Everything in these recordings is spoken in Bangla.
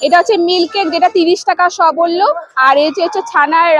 এটা হচ্ছে মিল্ক কেক, যেটা তিরিশ টাকা শ বলল। আর এই যে হচ্ছে ছানার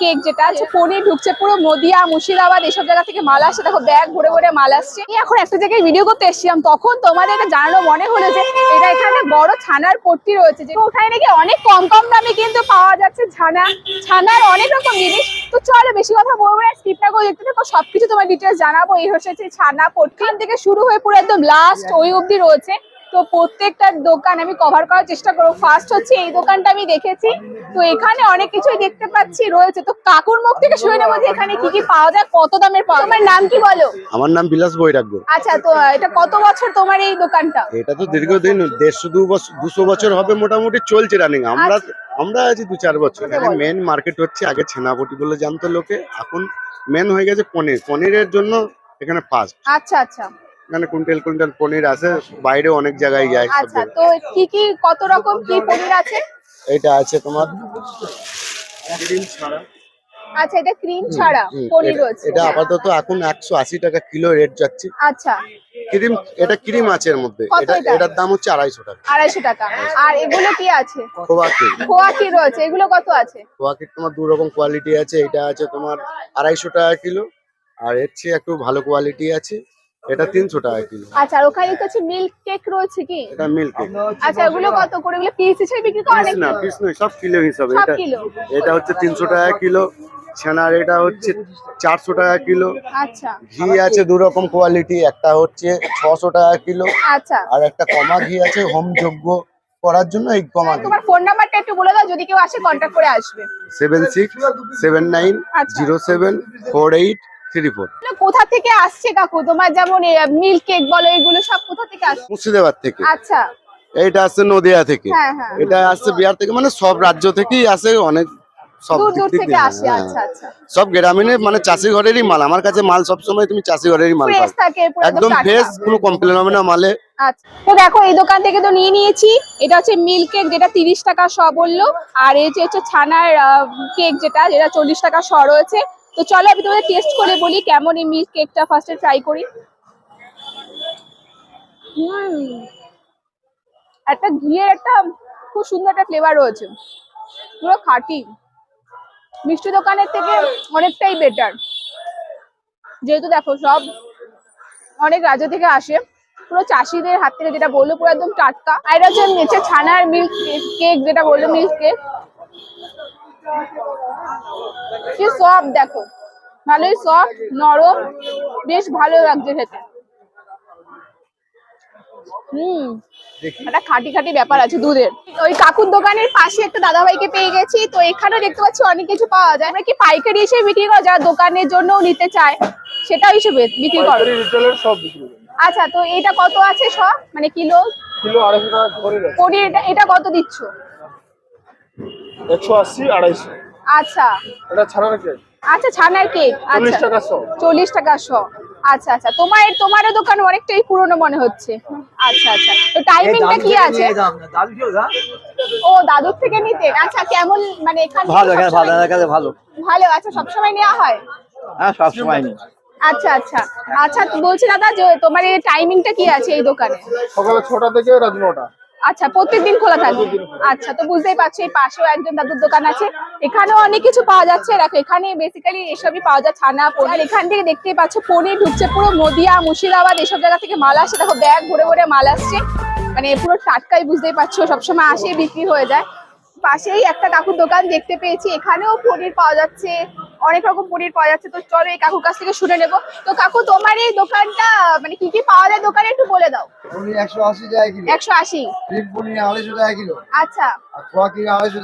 কেক যেটা পনির ঢুকছে পুরো নদিয়া, মুর্শিদাবাদ, এসব জায়গা থেকে মাল আসছে। দেখো, ব্যাগ ভরে ভরে মাল আসছে। আমি এখন একটা জায়গায় ভিডিও করতে এসেছিলাম, তখন তোমাদের এটা জানানো মনে হলো যে এটা এখানে বড় ছানার পট্টি রয়েছে যে ওখানে নাকি অনেক কম কম দামে কিন্তু পাওয়া যাচ্ছে ছানা। ছানার অনেক রকম জিনিস। তো চলো, বেশি কথা বলব না স্কিপ না করে দেখতে থাকো, সবকিছু তোমার ডিটেলস জানাব। এই হচ্ছে ছানা পট্টি। থেকে শুরু হয়ে পুরো একদম লাস্ট ওই অবধি রয়েছে। তো প্রত্যেকটা দোকান আমি কভার করার চেষ্টা করব। ফার্স্ট হচ্ছে এই দোকানটা আমি দেখেছি। তো এখানে অনেক কিছুই দেখতে পাচ্ছি রয়েছে। তো কাকুর মুখ থেকে শুনে নেব যে এখানে কি কি পাওয়া যায় কত দামের পাওয়া তোমার নাম কি বলো? আমার নাম বিলাস বৈরাগ্য। আচ্ছা তো এটা কত বছর তোমার এই দোকানটা? এটা তো দীর্ঘদিন দেড়শো দু বছর দুশো বছর হবে মোটামুটি চলছে রানিং আমরা আমরা আছি দু চার বছর। আচ্ছা এখানে মেন মার্কেট হচ্ছে আগে ছানাপটি বলে জানতো লোকে। এখন মেন হয়ে গেছে পনির। পনিরের জন্য এখানে ফার্স্ট আচ্ছা আচ্ছা। এখানে কুইন্টাল কুইন্টাল পনির আছে বাইরে অনেক জায়গায় যায় আচ্ছা তো কি কি কত রকম কি পনির আছে? এটা আছে তোমার? আচ্ছা এটা ক্রিম ছাড়া পনির রয়েছে এটা আপাতত এখন একশো আশি টাকা কিলো রেট যাচ্ছে। আচ্ছা। ক্রিম এটা ক্রিম আছে এর মধ্যে। এটা এটা? এটার দাম হচ্ছে আড়াইশো টাকা। আড়াইশো টাকা। আর এগুলো কি আছে? খোয়া ক্রিম। রয়েছে? এগুলো কত আছে? খোয়া তোমার দু রকম কোয়ালিটি আছে। এটা আছে তোমার আড়াইশো টাকা কিলো। আর এর চেয়ে একটু ভালো কোয়ালিটি আছে। এটা তিনশো টাকা কিলো। আচ্ছা আর ওখানে তো হচ্ছে মিল্ক কেক রয়েছে কি? এটা মিল্ক কেক আচ্ছা এগুলো কত করে? এগুলো পিস হিসেবে বিক্রি করে পিস না পিস নয় সব কিলো হিসাবে। সব এটা কিলো? এটা হচ্ছে তিনশো টাকা কিলো। ছানার এটা হচ্ছে চারশো টাকা কিলো। আচ্ছা। ঘি আছে দু রকম কোয়ালিটি একটা হচ্ছে ছশো টাকা কিলো। আচ্ছা। আর একটা কমা ঘি আছে হোম যোগ্য করার জন্য এই কমা ঘি। তোমার ফোন নাম্বারটা একটু বলে দাও যদি কেউ আসে কন্ট্যাক্ট করে আসবে। Seven six seven nine. Zero seven four eight three four কোথা থেকে আসছে কাকু? তোমার যেমন মিল্ক কেক বলো এগুলো সব কোথা থেকে আসছে? মুর্শিদাবাদ থেকে। আচ্ছা। এইটা আসছে নদিয়া থেকে। হ্যাঁ হ্যাঁ। এটা আসছে বিহার থেকে মানে সব রাজ্য থেকেই আসে অনেক সব হ্যাঁ। আচ্ছা আচ্ছা। সব গ্রামীণে মানে চাষি ঘরেরই মাল। আমার কাছে মাল সব সময় তুমি চাষি ঘরেরই মাল একদম। ফ্রেশ কোনো কমপ্লেন হবে না মালে। আচ্ছা। তো দেখো এই দোকান থেকে তো নিয়ে নিয়েছি। এটা হচ্ছে মিল্ক কেক যেটা তিরিশ টাকা শ বলল। আর এই যে হচ্ছে ছানার কেক যেটা যেটা চল্লিশ টাকা শ রয়েছে। তো চলো আমি তোমাদের টেস্ট করে বলি কেমন এই মিল্ক কেকটা ফার্স্টে ট্রাই করি। হুম, একটা ঘিয়ের একটা খুব সুন্দর একটা ফ্লেভার রয়েছে। পুরো খাঁটি। মিষ্টি দোকানের থেকে অনেকটাই বেটার যেহেতু দেখো সব অনেক রাজ্য থেকে আসে, পুরো চাষিদের হাত থেকে যেটা বলল পুরো একদম টাটকা। আর এটা হচ্ছে নিচে ছানার মিল্ক কেক যেটা বলল মিল্ক কেক কি সফট দেখো। ভালোই সফট নরম বেশ ভালো লাগছে খেতে। হুম একটা খাঁটি খাঁটি ব্যাপার আছে দুধের। ওই কাকুর দোকানের পাশে একটা দাদাভাইকে পেয়ে গেছি তো এখানেও দেখতে পাচ্ছি অনেক কিছু পাওয়া যায়। আমরা কি পাইকারি হিসেবে বিক্রি করো? যারা দোকানের জন্য নিতে চায় সেটা হিসেবে বিক্রি করো। আচ্ছা তো এটা কত আছে সব? মানে কিলো? কিলো আড়াইশো টাকা এটা এটা কত দিচ্ছ? একশো আশি আড়াইশো। আচ্ছা। এটা ছাড়া রেখে আচ্ছা ছানার কেক। চল্লিশ আচ্ছা। টাকা চল্লিশ টাকা শ। আচ্ছা আচ্ছা। তোমার তোমারও দোকান অনেকটাই পুরনো মনে হচ্ছে। আচ্ছা আচ্ছা। তো টাইমিংটা কি আছে? ও দাদুর থেকে নিতে। আচ্ছা কেমন মানে এখান ভালো ভালো ভালো। ভালো আচ্ছা সবসময় নেওয়া হয়? হ্যাঁ সব সময় নেই। আচ্ছা আচ্ছা। আচ্ছা তো বলছি দাদা যে তোমার এই টাইমিংটা কি আছে এই দোকানে? সকালে ছটা থেকে রাত নটা। আচ্ছা প্রত্যেকদিন খোলা থাকবে আচ্ছা তো বুঝতেই পারছ এই পাশেও একজন দাদুর দোকান আছে। এখানেও অনেক কিছু পাওয়া যাচ্ছে। দেখো এখানে বেসিক্যালি এসবই পাওয়া যায় ছানা পনির। আর এখান থেকে দেখতেই পাচ্ছ পনির ঢুকছে পুরো নদিয়া মুর্শিদাবাদ এসব জায়গা থেকে মাল আসছে। দেখো ব্যাগ ভরে ভরে মাল আসছে। মানে পুরো টাটকাই বুঝতেই পারছ সবসময় আসে বিক্রি হয়ে যায়। পাশেই একটা কাকুর দোকান দেখতে পেয়েছি। এখানেও পনির পাওয়া যাচ্ছে। অনেক রকম পনির পাওয়া যাচ্ছে। তো চলো এই কাকুর কাছ থেকে শুনে নেব। তো কাকু তোমার এই দোকানটা মানে কি কি পাওয়া যায় দোকানে একটু বলে দাও। পনির একশো আশি টাকা কিলো। একশো আশি? ক্রিম পনির আড়াইশো টাকা কিলো। আচ্ছা। আর খোয়া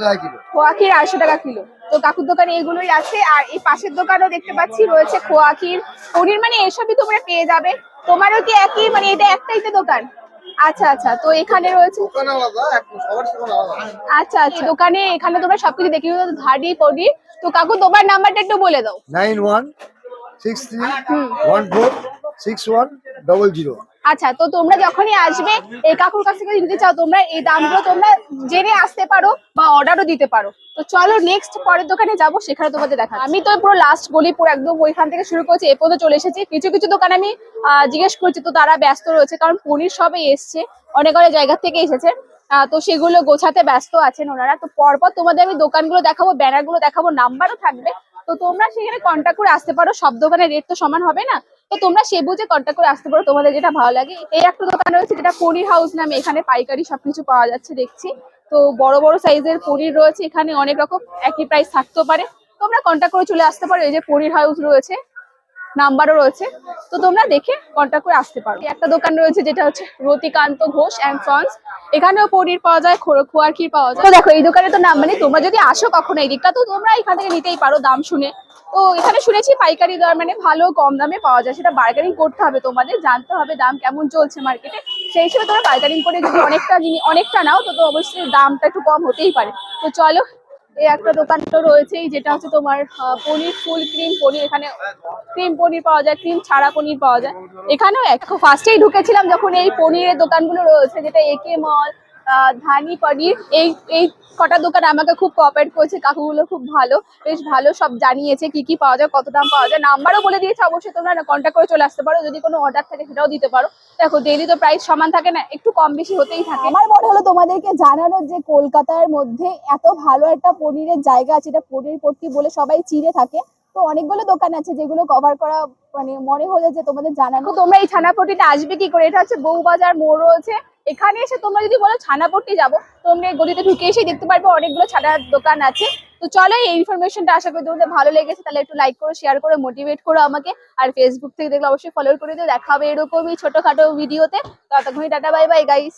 টাকা কিলো। খোয়াখির আড়াইশো টাকা কিলো। তো কাকুর দোকানে এগুলোই আছে। আর এই পাশের দোকানেও দেখতে পাচ্ছি রয়েছে খোয়াখির পনির মানে এসবই তোমরা পেয়ে যাবে। তোমারও কি একই মানে এটা একটাই তো দোকান? আচ্ছা আচ্ছা। তো এখানে রয়েছে আচ্ছা আচ্ছা। দোকানে এখানে তোমরা সবকিছু দেখি ধাডি পনির তো কাকু তোমার নাম্বারটা একটু বলে দাও। Nine one six three one four six one double zero. আচ্ছা তো তোমরা যখনই আসবে এই কাকুর কাছ থেকে নিতে চাও, তোমরা এই দামগুলো তোমরা জেনে আসতে পারো বা অর্ডারও দিতে পারো। তো চলো নেক্সট পরের দোকানে যাব, সেখানে তোমাদের দেখা আমি তো পুরো লাস্ট গলি, পুরো একদম ওইখান থেকে শুরু করেছি, এ পর্যন্ত চলে এসেছি। কিছু কিছু দোকানে আমি জিজ্ঞেস করছি, তো তারা ব্যস্ত রয়েছে, কারণ পনির সবে এসছে, অনেক অনেক জায়গা থেকে এসেছে। তো সেগুলো গোছাতে ব্যস্ত আছেন ওনারা। তো পরপর তোমাদের আমি দোকানগুলো দেখাবো ব্যানারগুলো দেখাবো নাম্বারও থাকবে। তো তোমরা সেখানে কন্ট্যাক্ট করে আসতে পারো। সব দোকানের রেট তো সমান হবে না। তো তোমরা সে বুঝে কন্ট্যাক্ট করে আসতে পারো তোমাদের যেটা ভালো লাগে। এই একটা দোকান রয়েছে যেটা পনির হাউস নামে। এখানে পাইকারি সবকিছু পাওয়া যাচ্ছে দেখছি। তো বড় বড় সাইজের পনির রয়েছে। এখানে অনেক রকম, একই প্রাইস থাকতেও পারে। তোমরা কন্ট্যাক্ট করে চলে আসতে পারো। এই যে পনির হাউস রয়েছে। নাম্বারও রয়েছে। তো তোমরা দেখে কন্ট্যাক্ট করে আসতে পারো। একটা দোকান রয়েছে যেটা হচ্ছে রতিকান্ত ঘোষ অ্যান্ড সন্স এখানেও পনির পাওয়া যায় খোয়ার ক্ষীর পাওয়া যায়। তো দেখো, এই দোকানে তো নাম মানে তোমরা যদি আসো কখনো এই দিকটা, তো তোমরা এখান থেকে নিতেই পারো দাম শুনে। তো এখানে শুনেছি পাইকারি দর মানে ভালো কম দামে পাওয়া যায়। সেটা বার্গেনিং করতে হবে তোমাদের, জানতে হবে দাম কেমন চলছে মার্কেটে সেই হিসেবে তোমরা বার্গেনিং করে যদি অনেকটা অনেকটা নাও তো অবশ্যই দামটা একটু কম হতেই পারে। তো চলো এই একটা দোকান তো রয়েছেই, যেটা হচ্ছে তোমার পনির, ফুল ক্রিম পনির, এখানে ক্রিম পনির পাওয়া যায় ক্রিম ছাড়া পনির পাওয়া যায়। এখানেও এক ফার্স্টেই ঢুকেছিলাম যখন এই পনিরের দোকানগুলো রয়েছে, যেটা একে মল ধানি পনির, এই এই কটা দোকান আমাকে খুব কোঅপারেট করেছে, কাকুগুলো খুব ভালো, বেশ ভালো সব জানিয়েছে কি কি পাওয়া যায়, কত দাম পাওয়া যায়, নাম্বারও বলে দিয়েছে, অবশ্যই তোমরা কন্ট্যাক্ট করে চলে আসতে পারো, যদি কোনো অর্ডার থাকে সেটাও দিতে পারো। দেখো ডেলি তো প্রাইস সমান থাকে না, একটু কম বেশি হতেই থাকে। আমার মনে হলো তোমাদেরকে জানানোর যে কলকাতার মধ্যে এত ভালো একটা পনিরের জায়গা আছে, এটা পনির পট্টি বলে সবাই চিড়ে থাকে তো অনেকগুলো দোকান আছে যেগুলো কভার করা মানে মনে হলো যে তোমাদের জানানো তোমরা এই ছানাপট্টিটা আসবে কি করে? এটা হচ্ছে বউবাজার মোড় রয়েছে। এখানে এসে তোমরা যদি বলো ছানাপট্টি যাব তোমরা এই গলিতে ঢুকে এসে দেখতে পারবে অনেকগুলো ছানার দোকান আছে। তো চলো এই ইনফরমেশনটা আশা করি তোমাদের ভালো লেগেছে, তাহলে একটু লাইক করো শেয়ার করো মোটিভেট করো আমাকে। আর ফেসবুক থেকে দেখলে অবশ্যই ফলো করে দিও। দেখা হবে এরকমই ছোটখাটো ভিডিওতে ততক্ষণই টাটা বাই বাই গাইস